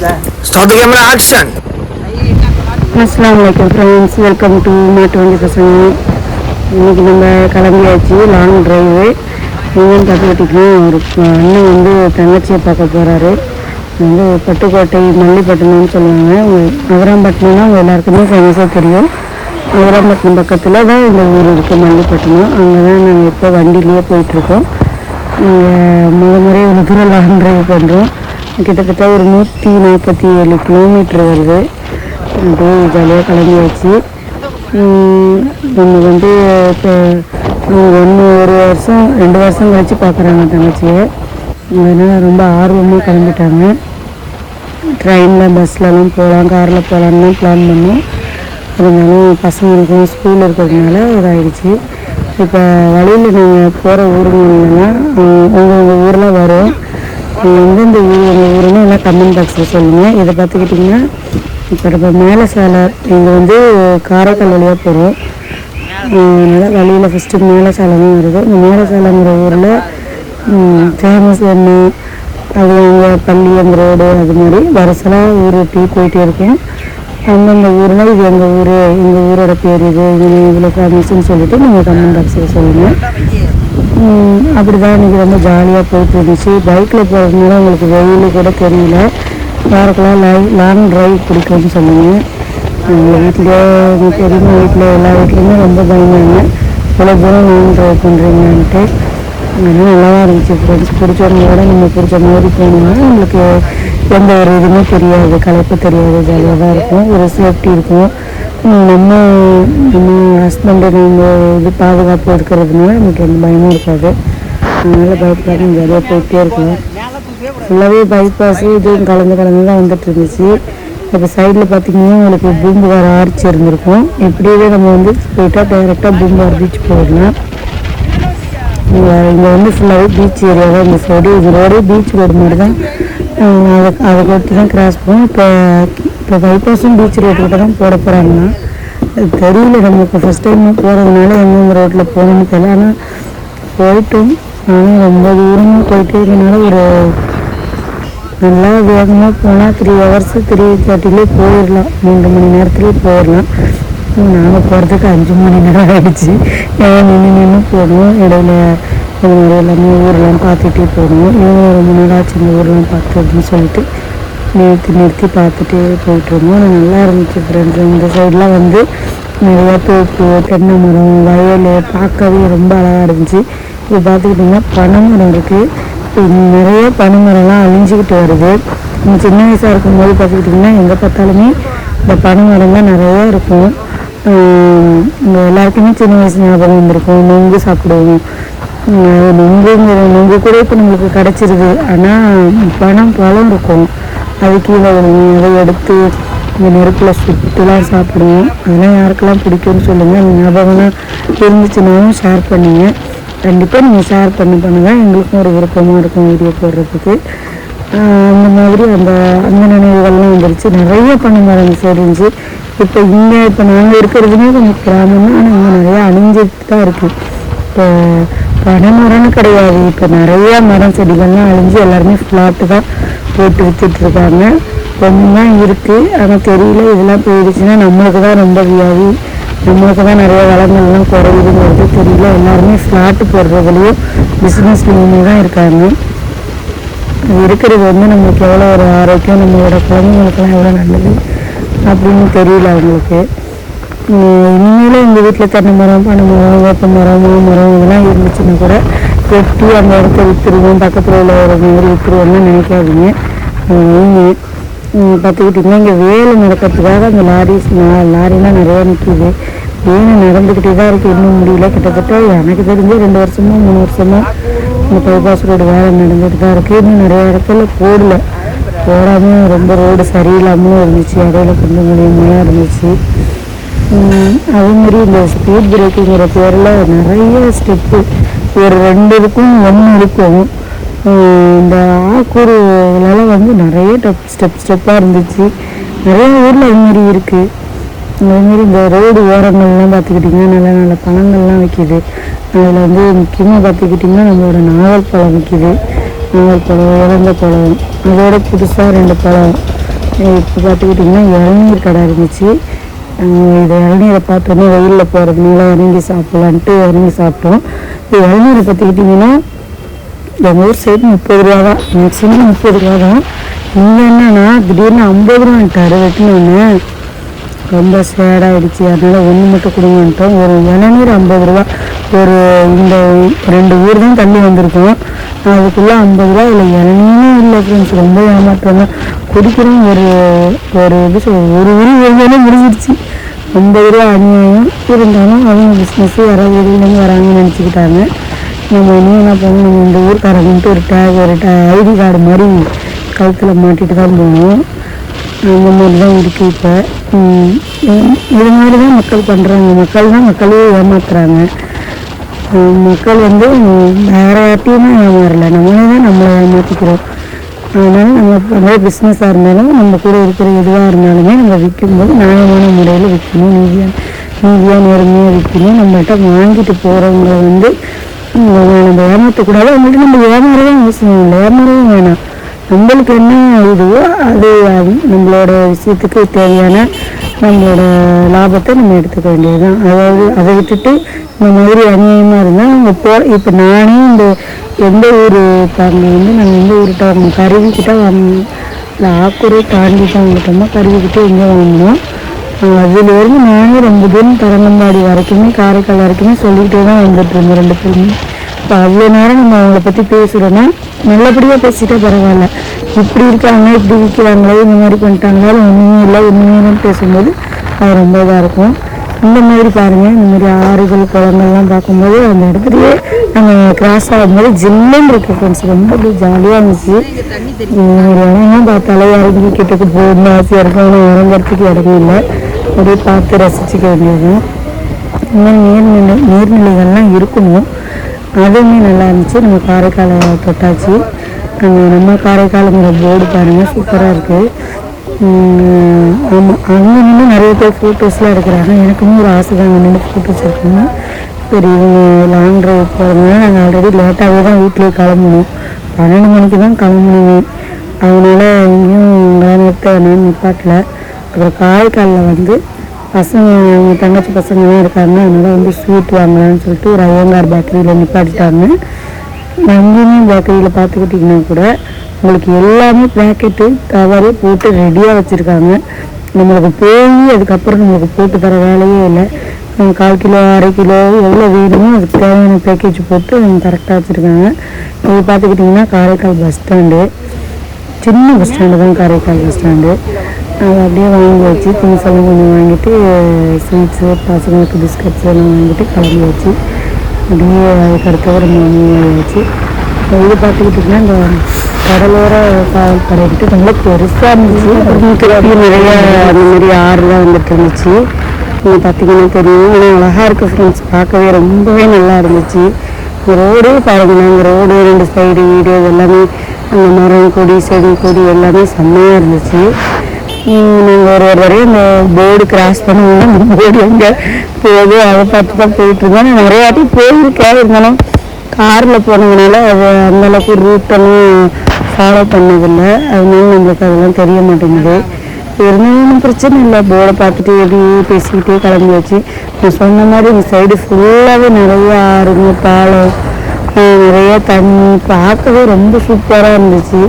Start அஸ்லாம் வலைக்கம் friends welcome to மாட்டு வண்டி பசங்க இன்னைக்கு நம்ம கிளம்பியாச்சு லாங் டிரைவு எங்கன்னு பார்த்துக்கிட்டிங்கன்னா ஒரு அண்ணன் வந்து தங்கச்சியை பார்க்க போகிறாரு வந்து பட்டுக்கோட்டை மல்லிப்பட்டினம்னு சொல்லுவாங்க. நகராம்பட்டினம்னா அவங்க எல்லாருக்குமே ஃபேமஸாக தெரியும். நகராம்பட்டினம் பக்கத்தில் தான் இந்த ஊர் இருக்குது மல்லிப்பட்டினம். அங்கே தான் நாங்கள் இப்போ வண்டியிலேயே போயிட்டுருக்கோம் இங்கே முத முறை ஒரு தூரம் லாங் டிரைவ் பண்ணுறோம் கிட்டத்தட்ட ஒரு நூற்றி நாற்பத்தி ஏழு கிலோமீட்டர் வருது. அப்படியே ஜாலியாக கிளம்பியாச்சு நம்ம வந்து இப்போ ஒன்று ஒரு வருஷம் ரெண்டு வருஷம் கழித்து பார்க்குறாங்க தங்கச்சியை. அதனால் ரொம்ப ஆர்வமாக கிளம்பிட்டாங்க. ட்ரெயினில் பஸ்லலாம் போகலாம் காரில் போகலான்னு பிளான் பண்ணோம். இருந்தாலும் பசங்களுக்கும் ஸ்கூல் இருக்கிறதுனால இதாகிடுச்சு இப்போ வழியில் நீங்கள் போகிற ஊருங்கள்லாம் உங்கள் ஊரில் வரும். எந்தெந்த ஊர் உங்கள் ஊருன்னு எல்லாம் கமெண்ட் பாக்ஸில் சொல்லுங்கள் இதை பார்த்துக்கிட்டிங்கன்னா இப்போ நம்ம மேலே சாலை இங்கே வந்து காரைக்கால் வழியாக போகிறோம் அதனால் வழியில் ஃபஸ்ட்டு மேலே சாலை தான் வருது. இந்த மேலே சாலைங்கிற ஊரில் ஃபேமஸ் என்ன? அது அங்கே பள்ளி அந்த ரோடு அது மாதிரி. வருஷலாம் ஊர் ஒட்டி போயிட்டே இருக்கும். அந்தந்த ஊர்னால் இது எங்கள் ஊர் எங்கள் ஊரோட பேர் இது இது இவ்வளோ ஃபேமஸ்ன்னு சொல்லிட்டு நீங்கள் கமெண்ட் பாக்ஸில் சொல்லுங்கள் அப்படி தான் இன்றைக்கி ரொம்ப ஜாலியாக போயிட்டு இருந்துச்சு பைக்கில் போகிறதுனால உங்களுக்கு வெயில் கூட தெரியல. யாருக்கெல்லாம் லை லாங் ட்ரைவ் பிடிக்கும்னு சொன்னீங்க எங்கள் வீட்டில் எங்கள் பெரியம்மா வீட்டில் எல்லா வீட்லேயுமே ரொம்ப பயந்தாங்க. இவ்வளோ தூரம் லாங் ட்ரைவ் பண்ணுறீங்கன்ட்டு அதனால் நல்லா தான் இருந்துச்சு ஃப்ரெண்ட்ஸ் பிடிச்சவங்களோட நம்ம பிடிச்ச மாதிரி போனோம்னா நம்மளுக்கு எந்த ஒரு இதுவுமே தெரியாது. களைப்பு தெரியாது ஜாலியாக தான் இருக்கும். ஒரு சேஃப்டி இருக்கும். நம்ம நம்ம ஹஸ்பண்டை நம்ம இது பாதுகாப்பு இருக்கிறதுனால நமக்கு எந்த பயமும் இருக்காது. அதனால் பயப்படாமல் ஜாலியாக போயிட்டே இருக்கலாம் ஃபுல்லாகவே பைபாஸ் இதுவும் கலந்து கலந்து தான் வந்துட்டு இருந்துச்சு. இப்போ சைடில் பார்த்தீங்கன்னா உங்களுக்கு பூம்புகார் ஆர்ச் இருந்திருக்கும். இப்படியே நம்ம வந்து போயிட்டால் டைரெக்டாக பூம்புகார் பீச் போயிடலாம். இங்கே இங்கே வந்து ஃபுல்லாகவே பீச் ஏரியா தான் இந்த சைடு இது ரோடு பீச் ரோடு மாதிரி தான். அதை அதை கொடுத்து தான் கிராஸ் போகும் இப்போ இப்போ பைபாஸும் பீச் ரோட்டுக்கிட்ட தான் போட போகிறாங்கன்னா அது தெரியல நமக்கு ஃபஸ்ட் டைம் போகிறதுனால எந்தெந்த ரோட்டில் போகணும்னு தெரியல. ஆனால் போயிட்டும். ஆனால் ரொம்ப தூரமாக போயிட்டே இருக்கனால ஒரு நல்லா வேகமாக போனால் த்ரீ ஹவர்ஸு த்ரீ தேர்ட்டிலே போயிடலாம். மூன்று மணி நேரத்துலேயே போயிடலாம். நாங்கள் போகிறதுக்கு அஞ்சு மணி நேரம் ஆகிடுச்சு ஏன் நின்று நின்று போடணும் இடையில இது மாதிரி எல்லாமே ஊரெலாம் பார்த்துட்டே போகணும். இன்னும் ரொம்ப நேரம் ஆச்சு இந்த ஊரெலாம் பார்த்து அப்படின்னு சொல்லிட்டு நிறுத்தி நிறுத்தி பார்த்துட்டு போயிட்டுருந்தோம். ஆனால் நல்லா இருந்துச்சு ஃப்ரெண்ட்ஸ் இந்த சைட்லாம் வந்து நிறையா தோப்பு தென்னை மரம் வயல் பார்க்கவே ரொம்ப அழகாக இருந்துச்சு. இப்போ பார்த்துக்கிட்டிங்கன்னா பனை மரம் இருக்குது நிறைய பனை மரம்லாம் அழிஞ்சிக்கிட்டு வருது. சின்ன வயசாக இருக்கும்போது பார்த்துக்கிட்டிங்கன்னா எங்கே பார்த்தாலுமே இந்த பனை மரம்லாம் நிறையா இருக்கும். இங்கே எல்லாருக்குமே சின்ன வயசு ஞாபகம் வந்திருக்கும். நொங்கு சாப்பிடுவோம். நொங்குங்கிற நொங்கு கூட இப்போ நம்மளுக்கு கிடச்சிருது. ஆனால் பனம் பழம் இருக்கும். அது கீழே விழுவும் அதை எடுத்து இந்த நெருப்பில் சுட்டுலாம் சாப்பிடுவோம். அதெல்லாம் யாருக்கெல்லாம் பிடிக்கும்னு சொல்லுங்கள் அந்த ஞாபகம்லாம் இருந்துச்சுன்னாலும் ஷேர் பண்ணுங்க. கண்டிப்பாக நீங்கள் ஷேர் பண்ணி பண்ணுங்கள் எங்களுக்கும் ஒரு விருப்பமாக இருக்கும் வீடியோ போடுறதுக்கு. ஆஹ் அந்த மாதிரி அந்த அந்த நினைவுகள்லாம் வந்துருச்சு. நிறைய பனை மரம் இந்த இருந்துச்சு இப்போ இங்கே இப்போ நாங்கள் இருக்கிறதுமே கொஞ்சம் கிராமம் தான். ஆனால் இங்கே நிறையா அழிஞ்சிட்டு தான் இருக்குது இப்போ பனை மரம்னு கிடையாது. இப்போ நிறைய மரம் செடிகள்லாம் அழிஞ்சு எல்லாருமே ஃப்ளாட்டு தான். போட்டு விற்றுட்ருக்காங்க இருக்காங்க கொஞ்சம் தான் இருக்குது ஆனால் தெரியல இதெல்லாம் போயிடுச்சுன்னா நம்மளுக்கு தான் ரொம்ப வியாதி. நம்மளுக்கு தான் நிறைய வளங்கள்லாம் குறையுதுங்கிறது தெரியல. எல்லாருமே ஃப்ளாட்டு போடுறதுலையும் பிஸ்னஸ்லேயுமே தான் இருக்காங்க. இருக்கிறது வந்து நம்மளுக்கு எவ்வளோ ஒரு ஆரோக்கியம் நம்மளோட குழந்தைங்களுக்கெல்லாம் எவ்வளோ நல்லது அப்படின்னு தெரியல அவங்களுக்கு. இனிமேலும் எங்கள் வீட்டில் தென்னை மரம் பனை மரம் வேப்ப மரம் மரம் இதெல்லாம் இருந்துச்சுன்னா கூட வெட்டி அந்த இடத்த விற்றுருவோம் பக்கத்தில் உள்ள ஒரு மாதிரி விற்றுருவோம்னு நினைக்காதீங்க. பார்த்துக்கிட்டிங்கன்னா இங்கே வேலை நடக்கிறதுக்காக அந்த லாரிஸ் லாரிலாம் நிறையா நிற்கிது வேலை நடந்துக்கிட்டே தான் இருக்குது இன்னும் முடியல. கிட்டத்தட்ட எனக்கு தெரிஞ்சு ரெண்டு வருஷமோ மூணு வருஷமோ இந்த பைபாஸ் ரோடு வேலை நடந்துட்டு தான் இருக்குது இன்னும் நிறைய இடத்துல போடல. போடாமல் ரொம்ப ரோடு சரியில்லாமலும் இருந்துச்சு. இடையில கொஞ்சம் முடியாமையாக இருந்துச்சு. உம் அதே மாதிரி இந்த ஸ்பீட் பிரேக்குங்கிற பேரில் நிறைய ஸ்டெப்பு ஒரு ரெண்டு இருக்கும் ஒன்று இருக்கும் இந்த ஆக்கூறுலாம் வந்து நிறைய டப் ஸ்டெப் ஸ்டெப்பாக இருந்துச்சு. நிறைய ஊரில் அது மாதிரி இருக்குது அதேமாரி இந்த ரோடு ஓரங்கள்லாம் பார்த்துக்கிட்டிங்கன்னா நல்ல நல்ல பழங்கள்லாம் விற்கிது அதில் வந்து முக்கியமாக பார்த்துக்கிட்டிங்கன்னா நம்மளோட நாகல் பழம் விற்கிது நாவல் பழம் இறந்த பழம். அதோட புதுசாக ரெண்டு பழம். இப்போ பார்த்துக்கிட்டிங்கன்னா இளநீர் கடை இருந்துச்சு. இது இளநீரை பார்த்தோன்னே வெயிலில் போகிறதுனால இறங்கி சாப்பிட்லான்ட்டு இறங்கி சாப்பிட்டோம். இது இளநீரை பார்த்துக்கிட்டிங்கன்னா எங்கள் ஊர் சைடு முப்பது ரூபா தான். மேக்ஸிமம் முப்பது ரூபா தான். இங்கே என்னன்னா திடீர்னு ஐம்பது ரூபான்ட்டாரு வெட்டினோன்னு. ரொம்ப சேடாகிடுச்சு அதனால் ஒன்று மட்டும் கொடுங்கன்ட்டோம். ஒரு இளநீர் ஐம்பது ரூபா. ஒரு இந்த ரெண்டு ஊர் தான் தள்ளி வந்திருக்கோம். அதுக்குள்ளே ஐம்பது ரூபா இல்லை இளநீரும் இல்லை ஃப்ரெண்ட்ஸ் ரொம்ப ஏமாற்றம் தான் குடிக்கிறோம். ஒரு ஒரு இது ஒரு உரி ஒரு முடிஞ்சிருச்சு. ஐம்பது ரூபா அநியாயம். இருந்தாலும் அவங்க பிஸ்னஸ்ஸு யாராவது வெளியிலேருந்து வராங்கன்னு நினச்சிக்கிட்டாங்க. நம்ம இன்னும் என்ன பண்ணணும்? நம்ம இந்த ஊருக்காரங்கன்ட்டு ஒரு டேக் ஒரு ஐடி கார்டு மாதிரி கழுத்தில் மாட்டிட்டு தான் போகணும். அந்த மாதிரி தான் இருக்குது இப்போ. இது மாதிரி தான் மக்கள் பண்ணுறாங்க மக்கள் தான் மக்களே ஏமாத்துறாங்க. மக்கள் வந்து வேற யார்ட்டையுமே ஏமாறல. நம்மளே தான் நம்மளை ஏமாற்றிக்கிறோம் அதனால நம்ம பண்ணுற பிஸ்னஸாக இருந்தாலும் நம்ம கூட இருக்கிற எதுவாக இருந்தாலுமே நம்ம விற்கும்போது நியாயமான முறையில் விற்கணும். நீதியாக நீதியாக நேர்மையாக விற்கணும். நம்மகிட்ட வாங்கிட்டு போகிறவங்கள வந்து நம்ம ஏமாற்றக்கூடாது அவங்கள்ட்ட நம்ம ஏமாறவே அவசியம் இல்லை. ஏமாறவும் வேணாம். நம்மளுக்கு என்ன இதுவோ அது நம்மளோட விஷயத்துக்கு தேவையான நம்மளோட லாபத்தை நம்ம எடுத்துக்க வேண்டியதுதான். அதாவது அதை விட்டுட்டு இந்த மாதிரி அநியாயமாக இருந்தால் நம்ம போ இப்போ நானே இந்த எந்த ஊர் தாங்க வந்து நாங்கள் எந்த ஊர்கிட்ட வாங்கணும்? கருவிக்கிட்ட வாங்கணும். இல்லை ஆக்கூரை தாண்டி தான் வந்துட்டோமா கருவிக்கிட்ட எங்கே வாங்கணும்? அதுலேருந்து நானே ரொம்ப தூரம் தரங்கம்பாடி வரைக்குமே காரைக்கால் வரைக்குமே சொல்லிக்கிட்டே தான் வந்துட்டு இருந்தோம் ரெண்டு பேருமே. இப்போ அவ்வளோ நேரம் நம்ம அவங்கள பற்றி பேசுகிறோன்னா நல்லபடியாக பேசிட்டா பரவாயில்ல. இப்படி இருக்காங்க இப்படி விற்கிறாங்களே இந்த மாதிரி பண்ணிட்டாங்களோ ஒன்றுமே இல்லை. ஒன்றுமே பேசும்போது அது ரொம்ப இதாக இருக்கும். இந்த மாதிரி பாருங்கள் இந்த மாதிரி ஆறுகள் குளங்கள்லாம் பார்க்கும்போது அந்த இடத்துலயே நம்ம கிராஸ் ஆகும்போது ஜில்லுன்னு இருக்கு ஃப்ரெண்ட்ஸ் ரொம்ப ஜாலியாக இருந்துச்சு. இந்த இடம்லாம் பார்த்தாலே இறங்கி கிட்டக்கு போகணும்னு ஆசையாக இருக்கும். ஆனால் இறங்குறதுக்கு இடமே இல்லை. அப்படியே பார்த்து ரசிச்சுக்க வேண்டியது இந்த மாதிரி நீர்நிலை நீர்நிலைகள்லாம் இருக்கணும் அதுவுமே நல்லா இருந்துச்சு. நம்ம காரைக்காலை தொட்டாச்சு. அங்கே நம்ம காரைக்காலுங்கிற போர்டு பாருங்கள் சூப்பராக இருக்குது ஆமாம் அங்கே நின்று நிறைய பேர் ஃபோட்டோஸ்லாம் எடுக்கிறாங்க. எனக்குமே ஒரு ஆசை தான் அங்கே நின்று ஃபோட்டோஸ் எடுக்கணும் சரி இவங்க லாங் ட்ரைவ் போகிறதுனால நாங்கள் ஆல்ரெடி லேட்டாகவே தான் வீட்டிலேயே கிளம்பணும் பன்னெண்டு மணிக்கு தான் கிளம்பணுமே அதனால் எங்கேயும் வேலை நிறுத்த வேணாம்னு நிப்பாட்டல. அப்புறம் காரைக்காலில் வந்து பசங்க அவங்க தங்கச்சி பசங்கள்லாம் இருக்காங்க. அதனால் வந்து ஸ்வீட் வாங்கலாம்னு சொல்லிட்டு ஒரு ஐயங்கார் பேக்கரியில் நிப்பாட்டிட்டாங்க. எங்கேயுமே பேக்கரியில் பார்த்துக்கிட்டிங்கன்னா கூட உங்களுக்கு எல்லாமே பேக்கெட்டு கவரு போட்டு ரெடியாக வச்சுருக்காங்க. நம்மளுக்கு போய் அதுக்கப்புறம் நம்மளுக்கு போட்டு தர வேலையே இல்லை. கால் கிலோ அரை கிலோ எவ்வளோ வேணுமோ அதுக்கு தேவையான பேக்கேஜ் போட்டு அவங்க கரெக்டாக வச்சுருக்காங்க. இது பார்த்துக்கிட்டிங்கன்னா காரைக்கால் பஸ் ஸ்டாண்டு சின்ன பஸ் ஸ்டாண்டு தான் காரைக்கால் பஸ் ஸ்டாண்டு அதை அப்படியே வாங்கி வச்சு திங்ஸ் எல்லாம் கொஞ்சம் வாங்கிட்டு ஸ்வீட்ஸு பசங்களுக்கு பிஸ்கட்ஸ் எல்லாம் வாங்கிட்டு கிளம்பி வச்சு அப்படியே அதுக்கடுத்து ஒரு மூணு இப்போ இது பார்த்துக்கிட்டிங்கன்னா இந்த கடலோர காவல் படையிட்டு ரொம்ப பெருசாக இருந்துச்சு. அப்புறம் நிறைய அந்த மாதிரி ஆறுலாம் வந்துட்டு இருந்துச்சு. நீங்கள் பார்த்தீங்கன்னா தெரியும். ஆனால் அழகாக இருக்குது ஃப்ரெண்ட்ஸ் பார்க்கவே ரொம்பவே நல்லா இருந்துச்சு. ரோடே பாருங்க ரோடு ரெண்டு சைடு வீடு எல்லாமே அந்த மரம் கொடி செடி கொடி எல்லாமே செம்மையாக இருந்துச்சு. நாங்கள் ஒரு ஒரு வரையும் இந்த போர்டு கிராஸ் பண்ணுவோம். போர்டு எங்கே போகுது அதை பார்த்து தான் போயிட்டுருந்தோம் நான் நிறைய வாட்டி போயிருக்கேன். இருந்தாலும் காரில் போனதுனால அது அந்தளவுக்கு ரூட்டெல்லாம் ஃபாலோ பண்ணதில்லை. அதனால நம்மளுக்கு அதெல்லாம் தெரிய மாட்டேங்குது. இருந்தாலும் பிரச்சனை இல்லை. போர்டை பார்த்துட்டு எப்படி பேசிக்கிட்டே கிளம்பி வச்சு நான் சொன்ன மாதிரி இந்த சைடு ஃபுல்லாகவே நிறைய ஆறுங்க பாலம் நிறைய தண்ணி. பார்க்கவே ரொம்ப சூப்பராக இருந்துச்சு.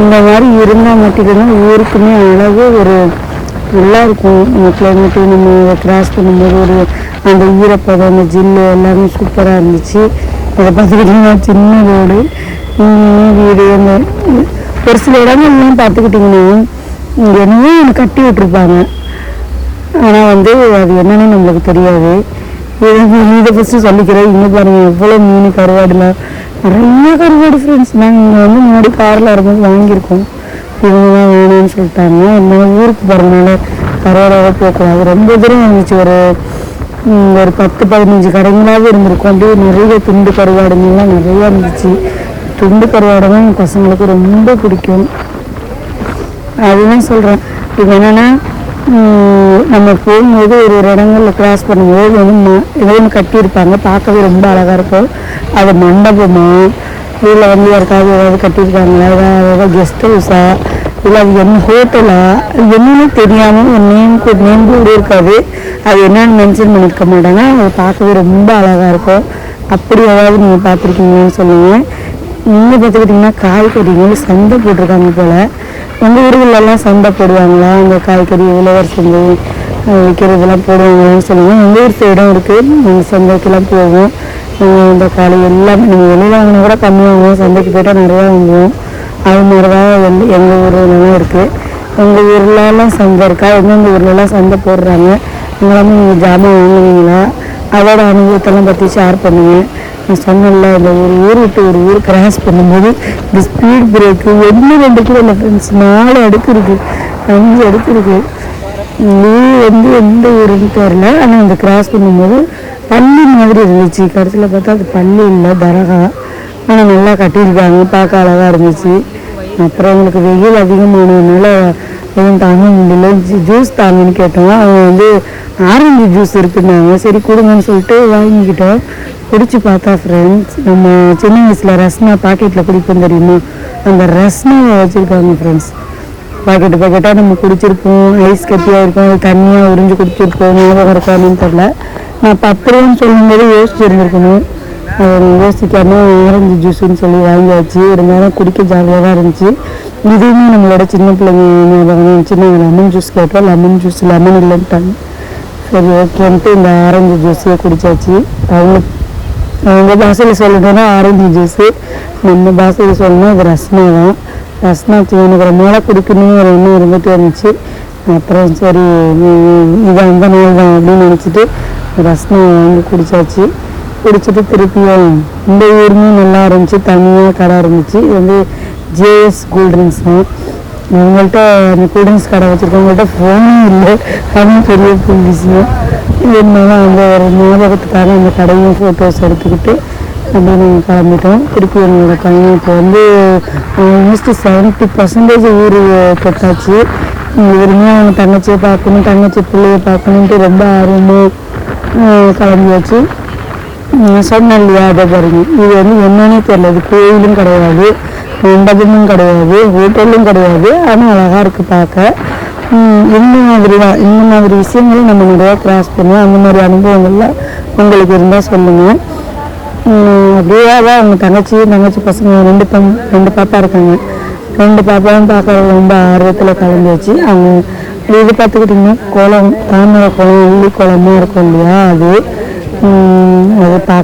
இந்த மாதிரி இருந்தால் மட்டும்தான் ஊருக்குமே அழகு ஒரு நல்லா இருக்கும். இந்த கிளைமேட்டு நம்ம கிராஸ் பண்ணும்போது ஒரு அந்த ஈரப்பதம் அந்த ஜில்லு எல்லாமே சூப்பராக இருந்துச்சு. அதை பார்த்துக்கிட்டிங்கன்னா சின்ன ரோடு. வீடு அந்த ஒரு சில இடங்கள்லாம் பார்த்துக்கிட்டிங்கன்னா என்னவோ ஒன்று கட்டி விட்டுருப்பாங்க. ஆனால் வந்து அது என்னன்னு நம்மளுக்கு தெரியாது. இதை இதை ஃபஸ்ட்டு சொல்லிக்கிறேன். இங்கே பாருங்கள் எவ்வளோ மீன் கருவாடுலாம் நிறைய கருவாடு ஃப்ரெண்ட்ஸ் நாங்கள் இங்கே வந்து முன்னாடி காரில் வரும்போது வாங்கியிருக்கோம். இவங்க தான் வேணும்னு சொல்லிட்டாங்க. நம்ம ஊருக்கு போகிறதுனால கருவாடாக அது ரொம்ப தூரம் இருந்துச்சு ஒரு ஒரு பத்து பதினஞ்சு கடைங்களாவது இருந்திருக்கும். அப்படியே நிறைய துண்டு கருவாடுங்கெல்லாம் நிறையா இருந்துச்சு. துண்டு கருவாடு தான் என் பசங்களுக்கு ரொம்ப பிடிக்கும். அதுதான் சொல்கிறேன் இப்போ என்னென்னா நம்ம போகும்போது ஒரு ஒரு இடங்களில் கிராஸ் பண்ணும்போது வந்து ம- ஏதோ ஒன்று கட்டியிருப்பாங்க. பார்க்கவே ரொம்ப அழகாக இருக்கும். அது மண்டபமா? இதில் வந்து யாருக்காவது ஏதாவது கட்டியிருக்காங்களா? ஏதாவது கெஸ்ட் ஹவுஸா இல்லை அது என்ன ஹோட்டலா அது என்னன்னு தெரியாமல் ஒரு நேம் நேம் கூட இருக்காது. அது என்னன்னு மென்ஷன் பண்ணியிருக்க மாட்டாங்க. அதை பார்க்கவே ரொம்ப அழகாக இருக்கும். அப்படி ஏதாவது நீங்கள் பார்த்துருக்கீங்கன்னு சொல்லுங்கள் இங்கே பார்த்துக்கிட்டிங்கன்னா காய்கறிகள் சந்தை போட்டிருக்காங்க போல். எங்கள் ஊர்களெல்லாம் சந்தை போடுவாங்களா? அந்த காய்கறி உழவர் சந்தை விற்கிறதெல்லாம் போடுவாங்களான்னு சொல்லுவோம் எங்கள் ஊர் சைடும் இருக்குது நாங்கள் சந்தைக்கெல்லாம் போவோம். இந்த காலை எல்லாமே நீங்கள் வெளியில் வாங்கினா கூட கம்மி வாங்குவோம். சந்தைக்கு போயிட்டால் நிறையா வாங்குவோம். அது மாதிரி தான் வந்து எங்கள் ஊர்லாம் இருக்குது எங்கள் ஊர்லலாம் சந்தை இருக்கா? எந்தெந்த ஊர்லலாம் சந்தை போடுறாங்க? நீங்களாம் நீங்கள் ஜாமான் வாங்குவீங்களா அதோட அனுபவத்தெல்லாம் பற்றி ஷேர் பண்ணுவேன் நான் சொன்னேன்ல இந்த ஒரு ஊர் விட்டு ஒரு ஊர் கிராஸ் பண்ணும்போது இந்த ஸ்பீட் பிரேக்கு ஒன்று ரெண்டு கூட இல்லை ஃப்ரெண்ட்ஸ் நாலு அடுக்கு இருக்குது அஞ்சு அடுக்கு இருக்குது ஊர் வந்து எந்த ஊருன்னு தெரில ஆனால் அந்த கிராஸ் பண்ணும்போது பள்ளி மாதிரி இருந்துச்சு. கடைசியில் பார்த்தா அது பள்ளி இல்லை தரகா ஆனால் நல்லா கட்டியிருக்காங்க. பார்க்க அழகாக இருந்துச்சு. அப்புறம் அவங்களுக்கு வெயில் அதிகமானதுனால எதுவும் தாங்க முடியல. ஜூஸ் தாங்கன்னு கேட்டோம். அவங்க வந்து ஆரஞ்சு ஜூஸ் இருக்குன்னாங்க சரி கொடுங்கன்னு சொல்லிட்டு வாங்கிக்கிட்டோம் குடிச்சு பார்த்தா ஃப்ரெண்ட்ஸ் நம்ம சின்ன வயசில் ரஸ்னா பாக்கெட்டில் குடிப்போம் தெரியுமா? அந்த ரஸ்னாவை வச்சுருக்காங்க ஃப்ரெண்ட்ஸ் பாக்கெட்டு பாக்கெட்டாக நம்ம குடிச்சிருப்போம். ஐஸ் கட்டியாக இருக்கும் தண்ணியாக உறிஞ்சு குடிச்சிருப்போம் ஞாபகம் இருக்கான்னு தெரில நான் பத்து ரூபான்னு சொல்லும்போது யோசிச்சு இருந்திருக்கணும். யோசிக்காம ஆரஞ்சு ஜூஸ்ன்னு சொல்லி வாங்கியாச்சு. இருந்தாலும் குடிக்க ஜாலியாக தான் இருந்துச்சு. இதுவுமே நம்மளோட சின்ன பிள்ளைங்க ஞாபகம் சின்ன லெமன் ஜூஸ் கேட்டோம் லெமன் ஜூஸ் லெமன் இல்லைன்ட்டாங்க. சரி ஓகேன்ட்டு இந்த ஆரஞ்சு ஜூஸே குடிச்சாச்சு. அவங்க அவங்க பாஷையில் சொல்லணும்னா ஆரஞ்சு ஜூஸு நம்ம பாஷையில் சொல்லணும் அது ரஸ்னா தான். ரஸ்னா எனக்கு ரொம்ப நாளாக குடிக்கணும் ஒரு எண்ணம் இருந்துகிட்டே இருந்துச்சு. அப்புறம் சரி இது அந்த நாள் தான் அப்படின்னு நினச்சிட்டு ரஸ்னா வாங்கி குடித்தாச்சு குடிச்சிட்டு திருப்பியும் இந்த ஊருமே நல்லா இருந்துச்சு. தனியாக கடை இருந்துச்சு. இது வந்து ஜேஎஸ் கூல்ட்ரிங்க்ஸ் தான். அவங்கள்ட்ட கூடன்ஸ் கடை கடை வச்சுருக்கவங்கள்ட்ட ஃபோனும் இல்லை. அதுவும் பெரிய விஷயம். இருந்தாலும் அந்த ஒரு ஞாபகத்துக்காக அந்த கடையும் ஃபோட்டோஸ் எடுத்துக்கிட்டு அப்படியே நாங்கள் கிளம்பிட்டோம். திருப்பி எங்களோட பையன் இப்போ வந்து ஆல்மோஸ்ட் செவன்ட்டி பர்சன்டேஜ் ஊர் தொட்டாச்சு. இவருமே அவங்க தங்கச்சியை பார்க்கணும் தங்கச்சி பிள்ளைய பார்க்கணுன்ட்டு ரொம்ப ஆர்வமாக கிளம்பியாச்சு. சொன்னேன் இல்லையா அதை பாருங்க. இது வந்து என்னன்னே தெரியல. இது கோயிலும் கிடையாது. மண்டபமும் கிடையாது ஹோட்டலும் கிடையாது. ஆனால் அழகாக இருக்குது பார்க்க. இந்த மாதிரி தான். இந்த மாதிரி விஷயங்களும் நம்ம நிறையா கிராஸ் பண்ணுவோம் அந்த மாதிரி அனுபவங்கள்லாம் உங்களுக்கு இருந்தால் சொல்லுங்கள் அப்படியே தான் அவங்க தங்கச்சி தங்கச்சி பசங்க ரெண்டு பம் ரெண்டு பாப்பா இருக்காங்க. ரெண்டு பாப்பாவும் பார்க்க ரொம்ப ஆர்வத்தில் கிளம்பியாச்சு அவங்க இது பார்த்துக்கிட்டிங்கன்னா குளம் தாமரை குளம் உள்ளி குளமாக இருக்கும் இல்லையா அது? அது பார்க்க